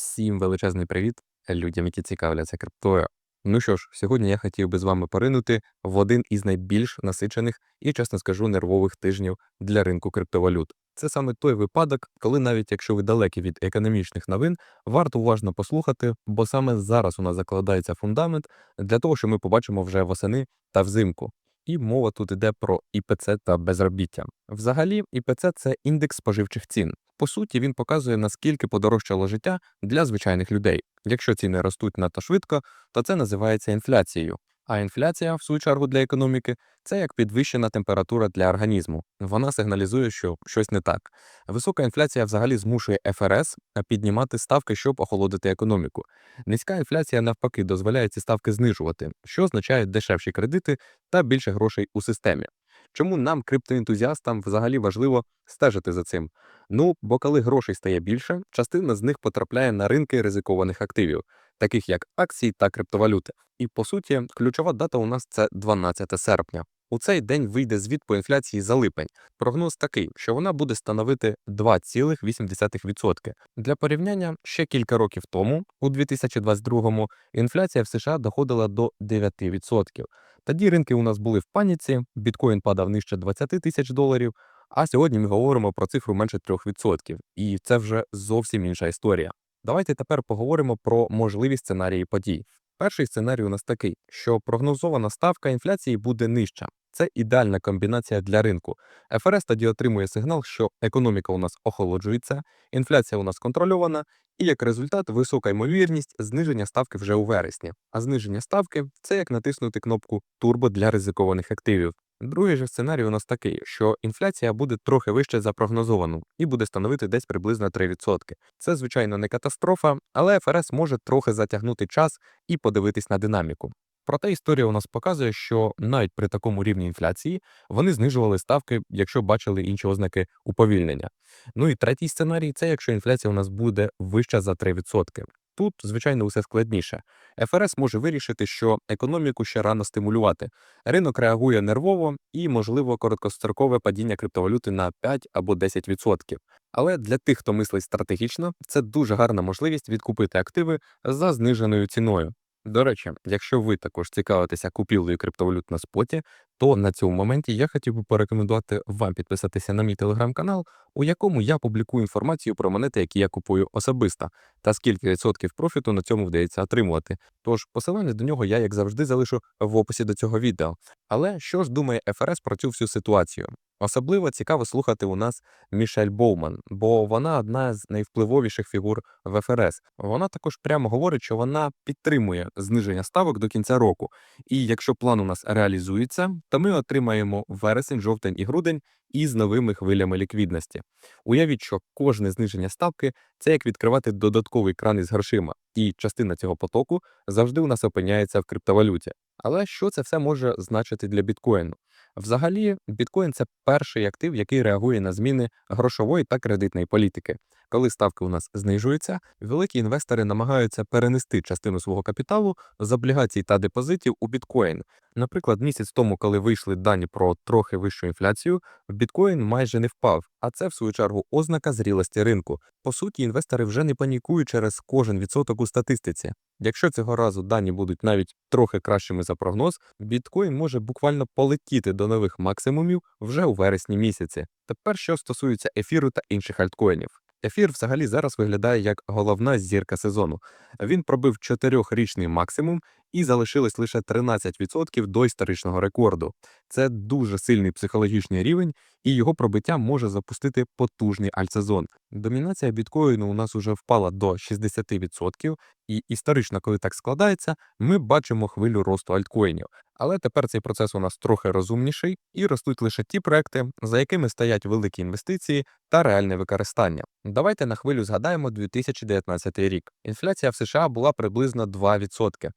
Всім величезний привіт людям, які цікавляться криптою. Ну що ж, сьогодні я хотів би з вами поринути в один із найбільш насичених і, чесно скажу, нервових тижнів для ринку криптовалют. Це саме той випадок, коли навіть якщо ви далекі від економічних новин, варто уважно послухати, бо саме зараз у нас закладається фундамент для того, що ми побачимо вже восени та взимку. І мова тут йде про ІПЦ та безробіття. Взагалі, ІПЦ це індекс споживчих цін. По суті, він показує, наскільки подорожчало життя для звичайних людей. Якщо ціни ростуть надто швидко, то це називається інфляцією. А інфляція, в свою чергу, для економіки це як підвищена температура для організму. Вона сигналізує, що щось не так. Висока інфляція взагалі змушує ФРС піднімати ставки, щоб охолодити економіку. Низька інфляція навпаки дозволяє ці ставки знижувати, що означає дешевші кредити та більше грошей у системі. Чому нам, криптоентузіастам, взагалі важливо стежити за цим? Ну, бо коли грошей стає більше, частина з них потрапляє на ринки ризикованих активів, таких як акції та криптовалюти. І по суті, ключова дата у нас це 12 серпня. У цей день вийде звіт по інфляції за липень. Прогноз такий, що вона буде становити 2,8%. Для порівняння ще кілька років тому, у 2022-му, інфляція в США доходила до 9%. Тоді ринки у нас були в паніці, біткоін падав нижче 20 тисяч доларів. А сьогодні ми говоримо про цифру менше 3%. І це вже зовсім інша історія. Давайте тепер поговоримо про можливі сценарії подій. Перший сценарій у нас такий, що прогнозована ставка інфляції буде нижча. Це ідеальна комбінація для ринку. ФРС тоді отримує сигнал, що економіка у нас охолоджується, інфляція у нас контрольована, і як результат висока ймовірність зниження ставки вже у вересні. А зниження ставки це як натиснути кнопку турбо для ризикованих активів. Другий же сценарій у нас такий, що інфляція буде трохи вище за прогнозовану і буде становити десь приблизно 3%. Це, звичайно, не катастрофа, але ФРС може трохи затягнути час і подивитись на динаміку. Проте історія у нас показує, що навіть при такому рівні інфляції вони знижували ставки, якщо бачили інші ознаки уповільнення. Ну і третій сценарій це якщо інфляція у нас буде вища за 3%. Тут, звичайно, усе складніше. ФРС може вирішити, що економіку ще рано стимулювати. Ринок реагує нервово і, можливо, короткострокове падіння криптовалюти на 5 або 10%. Але для тих, хто мислить стратегічно, це дуже гарна можливість відкупити активи за зниженою ціною. До речі, якщо ви також цікавитеся купівлею криптовалют на споті, то на цьому моменті я хотів би порекомендувати вам підписатися на мій телеграм-канал, у якому я публікую інформацію про монети, які я купую особисто, та скільки відсотків профіту на цьому вдається отримувати. Тож посилання до нього я, як завжди, залишу в описі до цього відео. Але що ж думає ФРС про цю всю ситуацію? Особливо цікаво слухати у нас Мішель Боуман, бо вона одна з найвпливовіших фігур в ФРС. Вона також прямо говорить, що вона підтримує зниження ставок до кінця року. І якщо план у нас реалізується, то ми отримаємо вересень, жовтень і грудень із новими хвилями ліквідності. Уявіть, що кожне зниження ставки це як відкривати додатковий кран із грошима, і частина цього потоку завжди у нас опиняється в криптовалюті. Але що це все може значити для біткоїну? Взагалі, біткоін це перший актив, який реагує на зміни грошової та кредитної політики. Коли ставки у нас знижуються, великі інвестори намагаються перенести частину свого капіталу з облігацій та депозитів у біткоін. Наприклад, місяць тому, коли вийшли дані про трохи вищу інфляцію, біткоін майже не впав, а це в свою чергу ознака зрілості ринку. По суті, інвестори вже не панікують через кожен відсоток у статистиці. Якщо цього разу дані будуть навіть трохи кращими за прогноз, біткоін може буквально полетіти до нових максимумів вже у вересні місяці. Тепер що стосується ефіру та інших альткоїнів. Ефір взагалі зараз виглядає як головна зірка сезону. Він пробив чотирьохрічний максимум і залишилось лише 13% до історичного рекорду. Це дуже сильний психологічний рівень, і його пробиття може запустити потужний альтсезон. Домінація біткоїну у нас вже впала до 60%, і історично, коли так складається, ми бачимо хвилю росту альткоїнів. Але тепер цей процес у нас трохи розумніший і ростуть лише ті проекти, за якими стоять великі інвестиції та реальне використання. Давайте на хвилю згадаємо 2019 рік. Інфляція в США була приблизно 2%.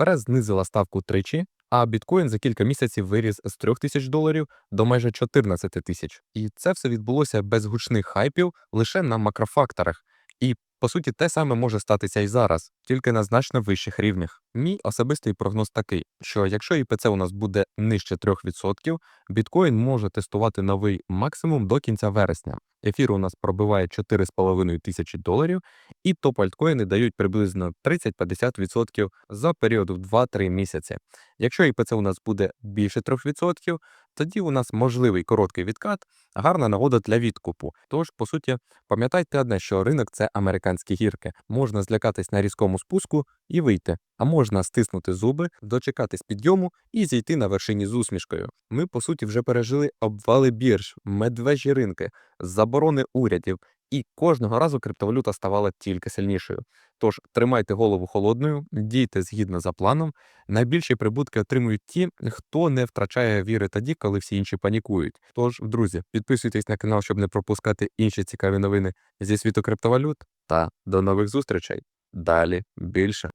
ФРС знизила ставку тричі, а біткоін за кілька місяців виріс з 3 тисяч доларів до майже 14 тисяч. І це все відбулося без гучних хайпів лише на макрофакторах. І по суті, те саме може статися і зараз, тільки на значно вищих рівнях. Мій особистий прогноз такий, що якщо ІПЦ у нас буде нижче 3%, біткоін може тестувати новий максимум до кінця вересня. Ефір у нас пробиває 4,5 тисячі доларів, і топ-альткоїни дають приблизно 30-50% за період в 2-3 місяці. Якщо ІПЦ у нас буде більше 3%, тоді у нас можливий короткий відкат, гарна нагода для відкупу. Тож, по суті, пам'ятайте одне, що ринок це американські гірки. Можна злякатись на різкому спуску і вийти, а можна стиснути зуби, дочекатись підйому і зійти на вершині з усмішкою. Ми, по суті, вже пережили обвали бірж, медвежі ринки, заборони урядів, і кожного разу криптовалюта ставала тільки сильнішою. Тож тримайте голову холодною, дійте згідно за планом. Найбільші прибутки отримують ті, хто не втрачає віри тоді, коли всі інші панікують. Тож, друзі, підписуйтесь на канал, щоб не пропускати інші цікаві новини зі світу криптовалют. Та до нових зустрічей. Далі більше.